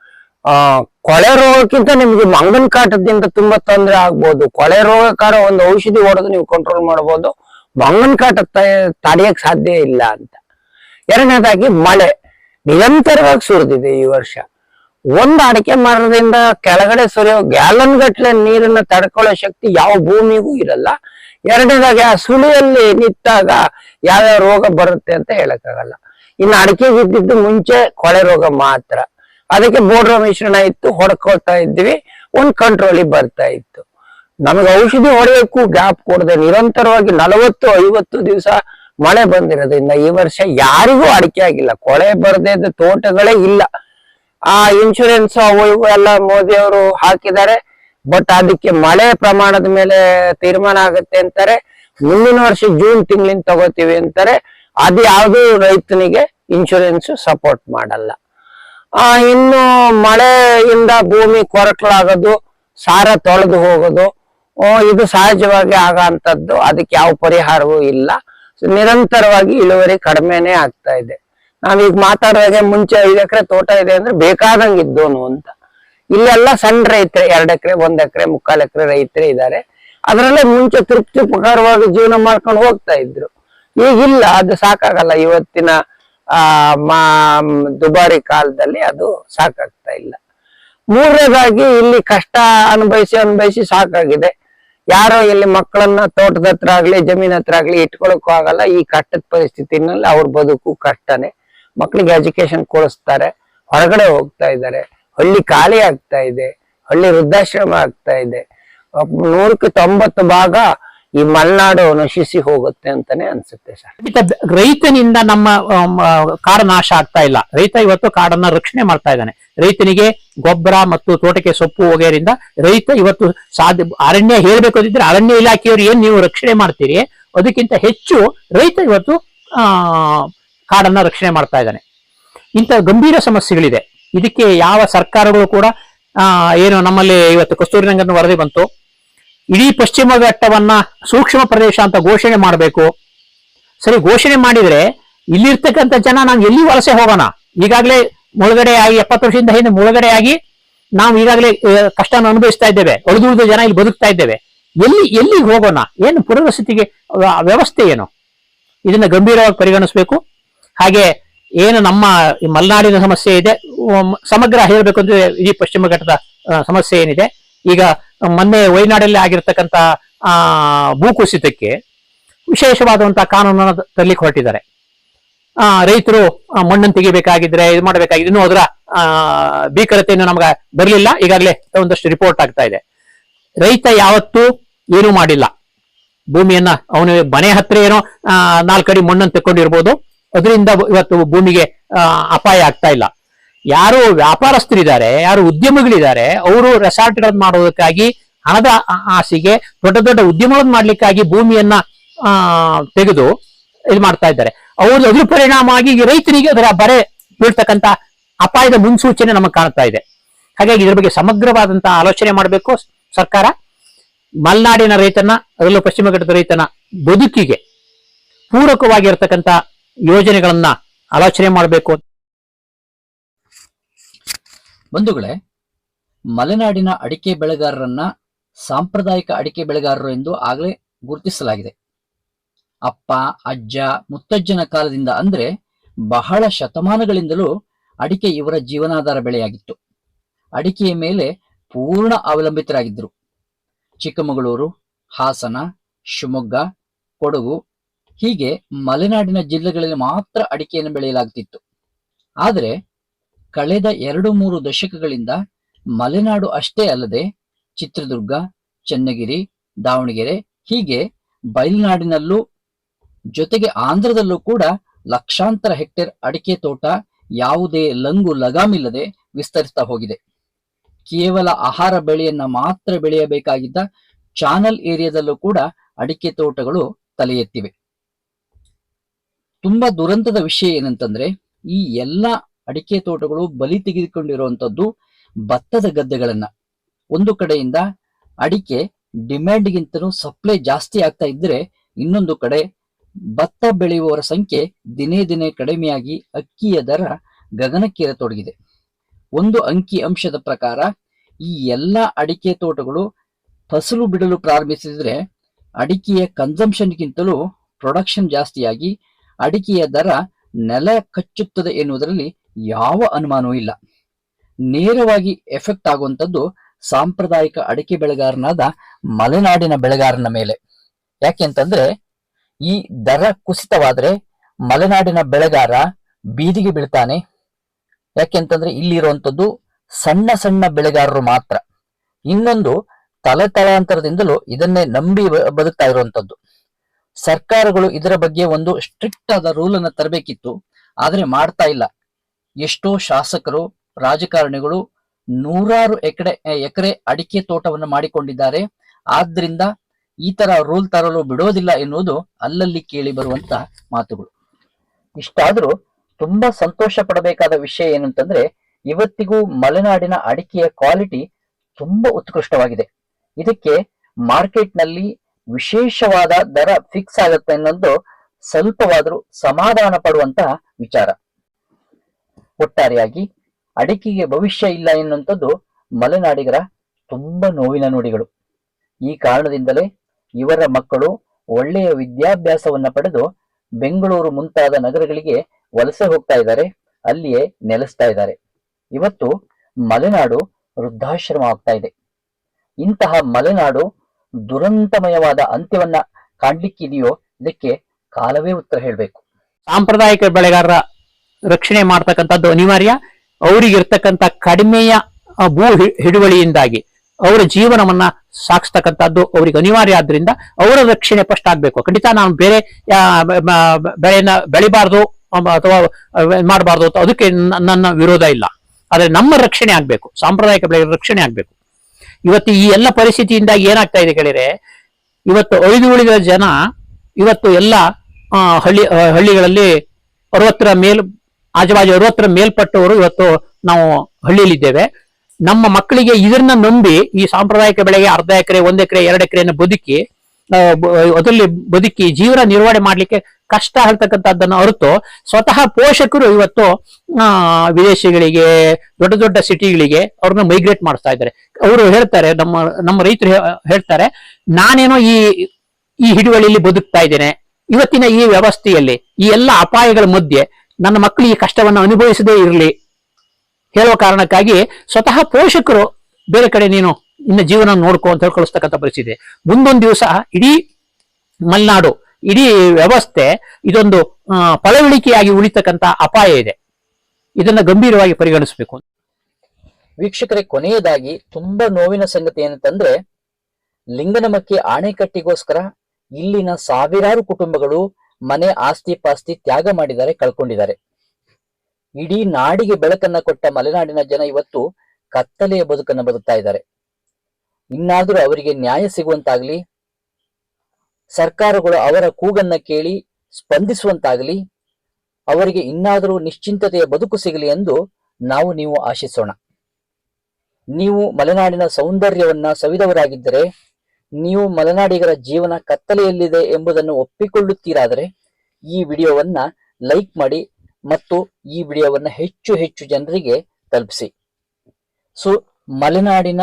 ಆ, ಕೊಳೆ ರೋಗಕ್ಕಿಂತ ನಿಮ್ಗೆ ಮಂಗನ ಕಾಟದಿಂದ ತುಂಬಾ ತೊಂದರೆ ಆಗ್ಬೋದು. ಕೊಳೆ ರೋಗಕಾರ ಒಂದು ಔಷಧಿ ಹೊಡೆದು ನೀವು ಕಂಟ್ರೋಲ್ ಮಾಡಬಹುದು ಮಂಗನ ಕಾಟ ತಡೆಯಕ್ ಸಾಧ್ಯ ಇಲ್ಲ ಅಂತ. ಎರಡನೇದಾಗಿ ಮಳೆ. ನಿರಂತರವಾಗಿ ಸುರಿದಿದೆ ಈ ವರ್ಷ. ಒಂದು ಅಡಿಕೆ ಮರದಿಂದ ಕೆಳಗಡೆ ಸುರಿಯೋ ಗ್ಯಾಲನ್ ಗಟ್ಟಲೆ ನೀರನ್ನ ತಡ್ಕೊಳ್ಳೋ ಶಕ್ತಿ ಯಾವ ಭೂಮಿಗೂ ಇರಲ್ಲ. ಎರಡನೇದಾಗಿ ಆ ಸುಳಿಯಲ್ಲಿ ನಿಂತಾಗ ಯಾವ್ಯಾವ ರೋಗ ಬರುತ್ತೆ ಅಂತ ಹೇಳಕ್ಕಾಗಲ್ಲ. ಇನ್ನು ಅಡಿಕೆ ಇದ್ದಿದ್ದು ಮುಂಚೆ ಕೊಳೆ ರೋಗ ಮಾತ್ರ. ಅದಕ್ಕೆ ಬೋರ್ಡ್ ಮಿಶ್ರಣ ಇತ್ತು, ಹೊಡ್ಕೊಳ್ತಾ ಇದ್ವಿ, ಒಂದ್ ಕಂಟ್ರೋಲಿಗೆ ಬರ್ತಾ ಇತ್ತು. ನಮಗೆ ಔಷಧಿ ಹೊಡೆಯೋಕ್ಕೂ ಗ್ಯಾಪ್ ಕೊಡದೆ ನಿರಂತರವಾಗಿ ನಲವತ್ತು ಐವತ್ತು ದಿವಸ ಮಳೆ ಬಂದಿರೋದ್ರಿಂದ ಈ ವರ್ಷ ಯಾರಿಗೂ ಅಡಿಕೆ ಆಗಿಲ್ಲ. ಕೊಳೆ ಬರದೇ ತೋಟಗಳೇ ಇಲ್ಲ. ಆ ಇನ್ಶೂರೆನ್ಸ್ ಅವು ಎಲ್ಲ ಮೋದಿ ಅವರು ಹಾಕಿದ್ದಾರೆ. ಬಟ್ ಅದಕ್ಕೆ ಮಳೆ ಪ್ರಮಾಣದ ಮೇಲೆ ತೀರ್ಮಾನ ಆಗುತ್ತೆ ಅಂತಾರೆ. ಮುಂದಿನ ವರ್ಷ ಜೂನ್ ತಿಂಗಳಿಂದ ತಗೋತೀವಿ ಅಂತಾರೆ. ಅದು ಯಾವುದೂ ರೈತನಿಗೆ ಇನ್ಶೂರೆನ್ಸ್ ಸಪೋರ್ಟ್ ಮಾಡಲ್ಲ. ಆ, ಇನ್ನು ಮಳೆಯಿಂದ ಭೂಮಿ ಕೊರಕಲಾಗೋದು, ಸಾರ ತೊಳೆದು ಹೋಗೋದು ಇದು ಸಹಜವಾಗಿ ಆಗಂತದ್ದು ಅದಕ್ಕೆ ಯಾವ ಪರಿಹಾರವೂ ಇಲ್ಲ. ನಿರಂತರವಾಗಿ ಇಳುವರಿ ಕಡಿಮೆನೆ ಆಗ್ತಾ ಇದೆ. ನಾವೀಗ ಮಾತಾಡುವಾಗೆ ಮುಂಚೆ ಐದು ಎಕರೆ ತೋಟ ಇದೆ ಅಂದ್ರೆ ಬೇಕಾದಂಗೆ ಇದ್ದೋನು ಅಂತ. ಇಲ್ಲೆಲ್ಲ ಸಣ್ಣ ರೈತರೆ, ಎರಡು ಎಕರೆ, ಒಂದ್ ಎಕರೆ, ಮುಕ್ಕಾಲ್ ಎಕರೆ ರೈತರೇ ಇದ್ದಾರೆ ಅದರಲ್ಲೇ ಮುಂಚೆ ತೃಪ್ತಿಕರವಾಗಿ ಜೀವನ ಮಾಡ್ಕೊಂಡು ಹೋಗ್ತಾ ಇದ್ರು. ಈಗಿಲ್ಲ, ಅದು ಸಾಕಾಗಲ್ಲ. ಇವತ್ತಿನ, ಆ ದುಬಾರಿ ಕಾಲದಲ್ಲಿ ಅದು ಸಾಕಾಗ್ತಾ ಇಲ್ಲ. ಮೂರನೇದಾಗಿ ಇಲ್ಲಿ ಕಷ್ಟ ಅನುಭವಿಸಿ ಅನುಭವಿಸಿ ಸಾಕಾಗಿದೆ. ಯಾರೋ ಇಲ್ಲಿ ಮಕ್ಕಳನ್ನ ತೋಟದ ಹತ್ರ ಆಗ್ಲಿ, ಜಮೀನ್ ಹತ್ರ ಆಗ್ಲಿ ಇಟ್ಕೊಳಕ್ಕೂ ಆಗಲ್ಲ. ಈ ಕಟ್ಟದ ಪರಿಸ್ಥಿತಿನಲ್ಲಿ ಅವ್ರ ಬದುಕು ಕಷ್ಟನೇ. ಮಕ್ಕಳಿಗೆ ಎಜುಕೇಶನ್ ಕೊಡಿಸ್ತಾರೆ. ಹೊರಗಡೆ ಹೋಗ್ತಾ ಇದ್ದಾರೆ. ಹಳ್ಳಿ ಖಾಲಿ ಆಗ್ತಾ ಇದೆ. ಹಳ್ಳಿ ವೃದ್ಧಾಶ್ರಮ ಆಗ್ತಾ ಇದೆ. ನೂರಕ್ಕೆ ತೊಂಬತ್ತು ಭಾಗ ಈ ಮಲ್ನಾಡು ನಶಿಸಿ ಹೋಗುತ್ತೆ ಅಂತಾನೆ ಅನ್ಸುತ್ತೆ ಸರ್. ರೈತನಿಂದ ನಮ್ಮ ಕಾಡು ನಾಶ ಆಗ್ತಾ ಇಲ್ಲ. ರೈತ ಇವತ್ತು ಕಾಡನ್ನ ರಕ್ಷಣೆ ಮಾಡ್ತಾ ಇದ್ದಾನೆ. ರೈತನಿಗೆ ಗೊಬ್ಬರ ಮತ್ತು ತೋಟಕ್ಕೆ ಸೊಪ್ಪು ಹೋಗೋದ್ರಿಂದ ರೈತ ಇವತ್ತು ಸಾಧ್ಯ, ಅರಣ್ಯ ಹೇಳ್ಬೇಕು ಅಂತಿದ್ರೆ ಅರಣ್ಯ ಇಲಾಖೆಯವರು ಏನ್ ನೀವು ರಕ್ಷಣೆ ಮಾಡ್ತೀರಿ? ಅದಕ್ಕಿಂತ ಹೆಚ್ಚು ರೈತ ಇವತ್ತು ಕಾಡನ್ನ ರಕ್ಷಣೆ ಮಾಡ್ತಾ ಇದ್ದಾನೆ. ಇಂಥ ಗಂಭೀರ ಸಮಸ್ಯೆಗಳಿದೆ. ಇದಕ್ಕೆ ಯಾವ ಸರ್ಕಾರಗಳು ಕೂಡ ಏನು ನಮ್ಮಲ್ಲಿ ಇವತ್ತು ಕಸ್ತೂರಿ ರಂಗನ ವರದಿ ಬಂತು. ಇಡೀ ಪಶ್ಚಿಮ ಘಟ್ಟವನ್ನ ಸೂಕ್ಷ್ಮ ಪ್ರದೇಶ ಅಂತ ಘೋಷಣೆ ಮಾಡಬೇಕು. ಸರಿ, ಘೋಷಣೆ ಮಾಡಿದ್ರೆ ಇಲ್ಲಿರ್ತಕ್ಕಂಥ ಜನ ನಾವು ಎಲ್ಲಿ ವಲಸೆ ಹೋಗೋಣ? ಈಗಾಗಲೇ ಮುಳುಗಡೆ ಆಗಿ ಎಪ್ಪತ್ತು ವರ್ಷದಿಂದ ಹಿಂದೆ ಮುಳುಗಡೆ ಆಗಿ ನಾವು ಈಗಾಗಲೇ ಕಷ್ಟ ಅನುಭವಿಸ್ತಾ ಇದ್ದೇವೆ. ಉಳಿದುಳಿದ ಜನ ಇಲ್ಲಿ ಬದುಕ್ತಾ ಇದ್ದೇವೆ. ಎಲ್ಲಿ ಎಲ್ಲಿ ಹೋಗೋಣ? ಏನು ಪುನರ್ವಸತಿಗೆ ವ್ಯವಸ್ಥೆ ಏನು? ಇದನ್ನ ಗಂಭೀರವಾಗಿ ಪರಿಗಣಿಸಬೇಕು. ಹಾಗೆ ಏನು ನಮ್ಮ ಮಲೆನಾಡಿನ ಸಮಸ್ಯೆ ಇದೆ. ಸಮಗ್ರ ಹೇಳಬೇಕು ಅಂದ್ರೆ ಇಡೀ ಪಶ್ಚಿಮ ಘಟ್ಟದ ಸಮಸ್ಯೆ ಏನಿದೆ. ಈಗ ಮೊನ್ನೆ ವಯನಾಡಲ್ಲಿ ಆಗಿರ್ತಕ್ಕಂತ ಆ ಭೂಕುಸಿತಕ್ಕೆ ವಿಶೇಷವಾದಂತಹ ಕಾನೂನನ್ನು ತರಲಿಕ್ಕೆ ಹೊರಟಿದ್ದಾರೆ. ಆ ರೈತರು ಮಣ್ಣನ್ನು ತೆಗಿಬೇಕಾಗಿದ್ರೆ ಇದು ಮಾಡಬೇಕಾಗಿದೆ ಇನ್ನೂ ಅದರ ಆ, ಭೀಕರತೆಯನ್ನು ನಮ್ಗೆ ಬರಲಿಲ್ಲ. ಈಗಾಗಲೇ ಒಂದಷ್ಟು ರಿಪೋರ್ಟ್ ಆಗ್ತಾ ಇದೆ. ರೈತ ಯಾವತ್ತೂ ಏನೂ ಮಾಡಿಲ್ಲ. ಭೂಮಿಯನ್ನ ಅವನು ಮನೆ ಹತ್ರ ಏನೋ ನಾಲ್ಕಡಿ ಮಣ್ಣನ್ನು ತಕೊಂಡಿರ್ಬೋದು ಅದರಿಂದ ಇವತ್ತು ಭೂಮಿಗೆ ಅಪಾಯ ಆಗ್ತಾ ಇಲ್ಲ. ಯಾರು ವ್ಯಾಪಾರಸ್ಥರಿದ್ದಾರೆ, ಯಾರು ಉದ್ಯಮಿಗಳಿದ್ದಾರೆ, ಅವರು ರೆಸಾರ್ಟ್ ಮಾಡೋದಕ್ಕಾಗಿ, ಹಣದ ಆಸೆಗೆ ದೊಡ್ಡ ದೊಡ್ಡ ಉದ್ಯಮಗಳನ್ನು ಮಾಡ್ಲಿಕ್ಕಾಗಿ ಭೂಮಿಯನ್ನ ತೆಗೆದು ಇದು ಮಾಡ್ತಾ ಇದ್ದಾರೆ. ಅವರು ಅದ್ರ ಆಗಿ ರೈತರಿಗೆ ಅದರ ಬರೆ ಬೀಳ್ತಕ್ಕಂತ ಅಪಾಯದ ಮುನ್ಸೂಚನೆ ನಮಗೆ ಕಾಣ್ತಾ ಇದೆ. ಹಾಗಾಗಿ ಇದ್ರ ಬಗ್ಗೆ ಸಮಗ್ರವಾದಂತಹ ಆಲೋಚನೆ ಮಾಡಬೇಕು ಸರ್ಕಾರ. ಮಲೆನಾಡಿನ ರೈತನ ಅದರಲ್ಲೂ ಪಶ್ಚಿಮ ಘಟ್ಟದ ರೈತನ ಬದುಕಿಗೆ ಪೂರಕವಾಗಿರ್ತಕ್ಕಂಥ ಯೋಜನೆಗಳನ್ನ ಆಲೋಚನೆ ಮಾಡಬೇಕು ಬಂಧುಗಳೇ, ಮಲೆನಾಡಿನ ಅಡಿಕೆ ಬೆಳೆಗಾರರನ್ನ ಸಾಂಪ್ರದಾಯಿಕ ಅಡಿಕೆ ಬೆಳೆಗಾರರು ಎಂದು ಆಗಲೇ ಗುರುತಿಸಲಾಗಿದೆ. ಅಪ್ಪ, ಅಜ್ಜ, ಮುತ್ತಜ್ಜನ ಕಾಲದಿಂದ ಅಂದ್ರೆ ಬಹಳ ಶತಮಾನಗಳಿಂದಲೂ ಅಡಿಕೆ ಇವರ ಜೀವನಾಧಾರ ಬೆಳೆಯಾಗಿತ್ತು. ಅಡಿಕೆಯ ಮೇಲೆ ಪೂರ್ಣ ಅವಲಂಬಿತರಾಗಿದ್ದರು. ಚಿಕ್ಕಮಗಳೂರು, ಹಾಸನ, ಶಿವಮೊಗ್ಗ, ಕೊಡಗು, ಹೀಗೆ ಮಲೆನಾಡಿನ ಜಿಲ್ಲೆಗಳಲ್ಲಿ ಮಾತ್ರ ಅಡಿಕೆಯನ್ನು ಬೆಳೆಯಲಾಗುತ್ತಿತ್ತು ಆದರೆ ಕಳೆದ ಎರಡು ಮೂರು ದಶಕಗಳಿಂದ ಮಲೆನಾಡು ಅಷ್ಟೇ ಅಲ್ಲದೆ ಚಿತ್ರದುರ್ಗ, ಚನ್ನಗಿರಿ, ದಾವಣಗೆರೆ ಹೀಗೆ ಬಯಲುನಾಡಿನಲ್ಲೂ ಜೊತೆಗೆ ಆಂಧ್ರದಲ್ಲೂ ಕೂಡ ಲಕ್ಷಾಂತರ ಹೆಕ್ಟೇರ್ ಅಡಿಕೆ ತೋಟ ಯಾವುದೇ ಲಂಗು ಲಗಾಮಿಲ್ಲದೆ ವಿಸ್ತರಿಸ್ತಾ ಹೋಗಿದೆ. ಕೇವಲ ಆಹಾರ ಬೆಳೆಯನ್ನ ಮಾತ್ರ ಬೆಳೆಯಬೇಕಾಗಿದ್ದ ಚಾನಲ್ ಏರಿಯಾದಲ್ಲೂ ಕೂಡ ಅಡಿಕೆ ತೋಟಗಳು ತಲೆ ಎತ್ತಿವೆ ತುಂಬಾ ದುರಂತದ ವಿಷಯ ಏನಂತಂದ್ರೆ ಈ ಎಲ್ಲ ಅಡಿಕೆ ತೋಟಗಳು ಬಲಿ ತೆಗೆದುಕೊಂಡಿರುವಂತದ್ದು ಭತ್ತದ ಗದ್ದೆಗಳನ್ನ. ಒಂದು ಕಡೆಯಿಂದ ಅಡಿಕೆ ಡಿಮ್ಯಾಂಡ್ಗಿಂತಲೂ ಸಪ್ಲೈ ಜಾಸ್ತಿ ಆಗ್ತಾ ಇದ್ರೆ ಇನ್ನೊಂದು ಕಡೆ ಭತ್ತ ಬೆಳೆಯುವವರ ಸಂಖ್ಯೆ ದಿನೇ ದಿನೇ ಕಡಿಮೆಯಾಗಿ ಅಕ್ಕಿಯ ದರ ಗಗನಕ್ಕೇರತೊಡಗಿದೆ. ಒಂದು ಅಂಕಿ ಅಂಶದ ಪ್ರಕಾರ ಈ ಎಲ್ಲ ಅಡಿಕೆ ತೋಟಗಳು ಫಸಲು ಬಿಡಲು ಪ್ರಾರಂಭಿಸಿದ್ರೆ ಅಡಿಕೆಯ ಕನ್ಸಂಪ್ಷನ್ಗಿಂತಲೂ ಪ್ರೊಡಕ್ಷನ್ ಜಾಸ್ತಿಯಾಗಿ ಅಡಿಕೆಯ ದರ ನೆಲ ಕಚ್ಚುತ್ತದೆ ಎನ್ನುವುದರಲ್ಲಿ ಯಾವ ಅನುಮಾನವೂ ಇಲ್ಲ. ನೇರವಾಗಿ ಎಫೆಕ್ಟ್ ಆಗುವಂಥದ್ದು ಸಾಂಪ್ರದಾಯಿಕ ಅಡಿಕೆ ಬೆಳೆಗಾರನಾದ ಮಲೆನಾಡಿನ ಬೆಳೆಗಾರನ ಮೇಲೆ. ಯಾಕೆಂತಂದ್ರೆ ಈ ದರ ಕುಸಿತವಾದ್ರೆ ಮಲೆನಾಡಿನ ಬೆಳೆಗಾರ ಬೀದಿಗೆ ಬೀಳ್ತಾನೆ. ಯಾಕೆಂತಂದ್ರೆ ಇಲ್ಲಿರುವಂಥದ್ದು ಸಣ್ಣ ಸಣ್ಣ ಬೆಳೆಗಾರರು ಮಾತ್ರ. ಇನ್ನೊಂದು ತಲೆ ತಲಾಂತರದಿಂದಲೂ ಇದನ್ನೇ ನಂಬಿ ಬದುಕ್ತಾ ಇರುವಂತದ್ದು ಸರ್ಕಾರಗಳು ಇದರ ಬಗ್ಗೆ ಒಂದು ಸ್ಟ್ರಿಕ್ಟ್ ಆದ ರೂಲ್ ಅನ್ನ ತರಬೇಕಿತ್ತು. ಆದ್ರೆ ಮಾಡ್ತಾ ಇಲ್ಲ. ಎಷ್ಟೋ ಶಾಸಕರು, ರಾಜಕಾರಣಿಗಳು ನೂರಾರು ಎಕರೆ ಎಕರೆ ಅಡಿಕೆ ತೋಟವನ್ನು ಮಾಡಿಕೊಂಡಿದ್ದಾರೆ. ಆದ್ರಿಂದ ಈ ತರ ರೂಲ್ ತರಲು ಬಿಡೋದಿಲ್ಲ ಎನ್ನುವುದು ಅಲ್ಲಲ್ಲಿ ಕೇಳಿ ಬರುವಂತ ಮಾತುಗಳು. ಇಷ್ಟಾದ್ರೂ ತುಂಬಾ ಸಂತೋಷ ಪಡಬೇಕಾದ ವಿಷಯ ಏನಂತಂದ್ರೆ ಇವತ್ತಿಗೂ ಮಲೆನಾಡಿನ ಅಡಿಕೆಯ ಕ್ವಾಲಿಟಿ ತುಂಬಾ ಉತ್ಕೃಷ್ಟವಾಗಿದೆ. ಇದಕ್ಕೆ ಮಾರ್ಕೆಟ್ನಲ್ಲಿ ವಿಶೇಷವಾದ ದರ ಫಿಕ್ಸ್ ಆಗುತ್ತೆ ಅನ್ನೋದು ಸ್ವಲ್ಪವಾದರೂ ಸಮಾಧಾನ ಪಡುವಂತಹ ವಿಚಾರ. ಒಟ್ಟಾರೆಯಾಗಿ ಅಡಿಕೆಗೆ ಭವಿಷ್ಯ ಇಲ್ಲ ಎನ್ನುವಂಥದ್ದು ಮಲೆನಾಡಿಗರ ತುಂಬಾ ನೋವಿನ ನುಡಿಗಳು. ಈ ಕಾರಣದಿಂದಲೇ ಇವರ ಮಕ್ಕಳು ಒಳ್ಳೆಯ ವಿದ್ಯಾಭ್ಯಾಸವನ್ನ ಪಡೆದು ಬೆಂಗಳೂರು ಮುಂತಾದ ನಗರಗಳಿಗೆ ವಲಸೆ ಹೋಗ್ತಾ ಇದ್ದಾರೆ, ಅಲ್ಲಿಯೇ ನೆಲೆಸ್ತಾ ಇದ್ದಾರೆ. ಇವತ್ತು ಮಲೆನಾಡು ವೃದ್ಧಾಶ್ರಮ ಆಗ್ತಾ ಇದೆ. ಇಂತಹ ಮಲೆನಾಡು ದುರಂತಮಯವಾದ ಅಂತ್ಯವನ್ನ ಕಾಣಲಿಕ್ಕಿದೆಯೋ ಇದಕ್ಕೆ ಕಾಲವೇ ಉತ್ತರ ಹೇಳಬೇಕು. ಸಾಂಪ್ರದಾಯಿಕ ಬೆಳೆಗಾರರ ರಕ್ಷಣೆ ಮಾಡ್ತಕ್ಕಂಥದ್ದು ಅನಿವಾರ್ಯ. ಅವರಿಗಿರ್ತಕ್ಕಂಥ ಕಡಿಮೆಯ ಭೂ ಹಿಡುವಳಿಯಿಂದಾಗಿ ಅವರ ಜೀವನವನ್ನ ಸಾಗಿಸ್ತಕ್ಕಂಥದ್ದು ಅವ್ರಿಗೆ ಅನಿವಾರ್ಯ. ಆದ್ರಿಂದ ಅವರ ರಕ್ಷಣೆ ಫಸ್ಟ್ ಆಗ್ಬೇಕು. ಖಂಡಿತ ನಾನು ಬೇರೆ ಬೆಳೆಯನ್ನ ಬೆಳಿಬಾರ್ದು ಅಥವಾ ಮಾಡಬಾರ್ದು ಅಂತ ಅದಕ್ಕೆ ನನ್ನ ವಿರೋಧ ಇಲ್ಲ. ಆದ್ರೆ ನಮ್ಮ ರಕ್ಷಣೆ ಆಗ್ಬೇಕು. ಸಾಂಪ್ರದಾಯಿಕ ಬೆಳೆಗಳ ರಕ್ಷಣೆ ಆಗ್ಬೇಕು. ಇವತ್ತು ಈ ಎಲ್ಲ ಪರಿಸ್ಥಿತಿಯಿಂದಾಗಿ ಏನಾಗ್ತಾ ಇದೆ ಕೇಳಿದ್ರೆ, ಇವತ್ತು ಐದು ಉಳಿದ ಜನ ಇವತ್ತು ಎಲ್ಲ ಹಳ್ಳಿ ಹಳ್ಳಿಗಳಲ್ಲಿ ಅರವತ್ತರ ಮೇಲ್ ಆಜುಬಾಜು ಅರವತ್ತರ ಮೇಲ್ಪಟ್ಟವರು ಇವತ್ತು ನಾವು ಹಳ್ಳಿಯಲ್ಲಿದ್ದೇವೆ. ನಮ್ಮ ಮಕ್ಕಳಿಗೆ ಇದನ್ನ ನಂಬಿ ಈ ಸಾಂಪ್ರದಾಯಿಕ ಬೆಳೆಗೆ ಅರ್ಧ ಎಕರೆ, ಒಂದ್ ಎಕರೆ, ಎರಡು ಎಕರೆಯನ್ನು ಬದುಕಿ ಅದರಲ್ಲಿ ಬದುಕಿ ಜೀವನ ನಿರ್ವಹಣೆ ಮಾಡ್ಲಿಕ್ಕೆ ಕಷ್ಟ ಹೇಳ್ತಕ್ಕಂಥದ್ದನ್ನು ಅರಿತು ಸ್ವತಃ ಪೋಷಕರು ಇವತ್ತು ವಿದೇಶಿಗಳಿಗೆ, ದೊಡ್ಡ ದೊಡ್ಡ ಸಿಟಿಗಳಿಗೆ ಅವ್ರನ್ನ ಮೈಗ್ರೇಟ್ ಮಾಡಿಸ್ತಾ ಇದ್ದಾರೆ. ಅವರು ಹೇಳ್ತಾರೆ, ನಮ್ಮ ನಮ್ಮ ರೈತರು ಹೇಳ್ತಾರೆ, ನಾನೇನೋ ಈ ಈ ಹಿಡುವಳಿಯಲ್ಲಿ ಬದುಕ್ತಾ ಇದ್ದೇನೆ. ಇವತ್ತಿನ ಈ ವ್ಯವಸ್ಥೆಯಲ್ಲಿ, ಈ ಎಲ್ಲ ಅಪಾಯಗಳ ಮಧ್ಯೆ ನನ್ನ ಮಕ್ಕಳು ಈ ಕಷ್ಟವನ್ನು ಅನುಭವಿಸದೇ ಇರಲಿ. ಹೇಳುವ ಕಾರಣಕ್ಕಾಗಿ ಸ್ವತಃ ಪೋಷಕರು ಬೇರೆ ಕಡೆ ನೀನು ಇನ್ನ ಜೀವನ ನೋಡ್ಕೋ ಅಂತ ಕಳಿಸ್ತಕ್ಕಂಥ ಪರಿಸ್ಥಿತಿ. ಮುಂದೊಂದು ದಿವಸ ಇಡೀ ಮಲೆನಾಡು, ಇಡೀ ವ್ಯವಸ್ಥೆ ಇದೊಂದು ಪಳವಳಿಕೆಯಾಗಿ ಉಳಿತಕ್ಕಂಥ ಅಪಾಯ ಇದೆ. ಇದನ್ನ ಗಂಭೀರವಾಗಿ ಪರಿಗಣಿಸಬೇಕು. ವೀಕ್ಷಕರೇ, ಕೊನೆಯದಾಗಿ ತುಂಬಾ ನೋವಿನ ಸಂಗತಿ ಏನಂತಂದ್ರೆ, ಲಿಂಗನಮಕ್ಕಿ ಆಣೆಕಟ್ಟಿಗೋಸ್ಕರ ಇಲ್ಲಿನ ಸಾವಿರಾರು ಕುಟುಂಬಗಳು ಮನೆ ಆಸ್ತಿ ಪಾಸ್ತಿ ತ್ಯಾಗ ಮಾಡಿದ್ದಾರೆ ಕಳ್ಕೊಂಡಿದ್ದಾರೆ. ಇಡೀ ನಾಡಿಗೆ ಬೆಳಕನ್ನ ಕೊಟ್ಟ ಮಲೆನಾಡಿನ ಜನ ಇವತ್ತು ಕತ್ತಲೆಯ ಬದುಕನ್ನ ಬದುಕ್ತಾ ಇದ್ದಾರೆ. ಇನ್ನಾದರೂ ಅವರಿಗೆ ನ್ಯಾಯ ಸಿಗುವಂತಾಗ್ಲಿ, ಸರ್ಕಾರಗಳು ಅವರ ಕೂಗನ್ನ ಕೇಳಿ ಸ್ಪಂದಿಸುವಂತಾಗಲಿ, ಅವರಿಗೆ ಇನ್ನಾದರೂ ನಿಶ್ಚಿಂತತೆಯ ಬದುಕು ಸಿಗಲಿ ಎಂದು ನಾವು ನೀವು ಆಶಿಸೋಣ. ನೀವು ಮಲೆನಾಡಿನ ಸೌಂದರ್ಯವನ್ನ ಸವಿದವರಾಗಿದ್ದರೆ ನೀವು ಮಲೆನಾಡಿಗರ ಜೀವನ ಕತ್ತಲೆಯಲ್ಲಿದೆ ಎಂಬುದನ್ನು ಒಪ್ಪಿಕೊಳ್ಳುತ್ತೀರಾದರೆ ಈ ವಿಡಿಯೋವನ್ನ ಲೈಕ್ ಮಾಡಿ ಮತ್ತು ಈ ವಿಡಿಯೋವನ್ನ ಹೆಚ್ಚು ಹೆಚ್ಚು ಜನರಿಗೆ ತಲುಪಿಸಿ. ಸೊ, ಮಲೆನಾಡಿನ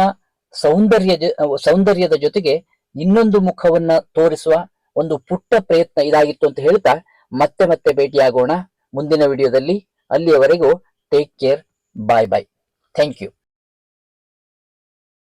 ಸೌಂದರ್ಯ ಸೌಂದರ್ಯದ ಜೊತೆಗೆ ಇನ್ನೊಂದು ಮುಖವನ್ನ ತೋರಿಸುವ ಒಂದು ಪುಟ್ಟ ಪ್ರಯತ್ನ ಇದಾಗಿತ್ತು ಅಂತ ಹೇಳ್ತಾ ಮತ್ತೆ ಮತ್ತೆ ಭೇಟಿಯಾಗೋಣ ಮುಂದಿನ ವಿಡಿಯೋದಲ್ಲಿ. ಅಲ್ಲಿಯವರೆಗೂ take care bye bye thank you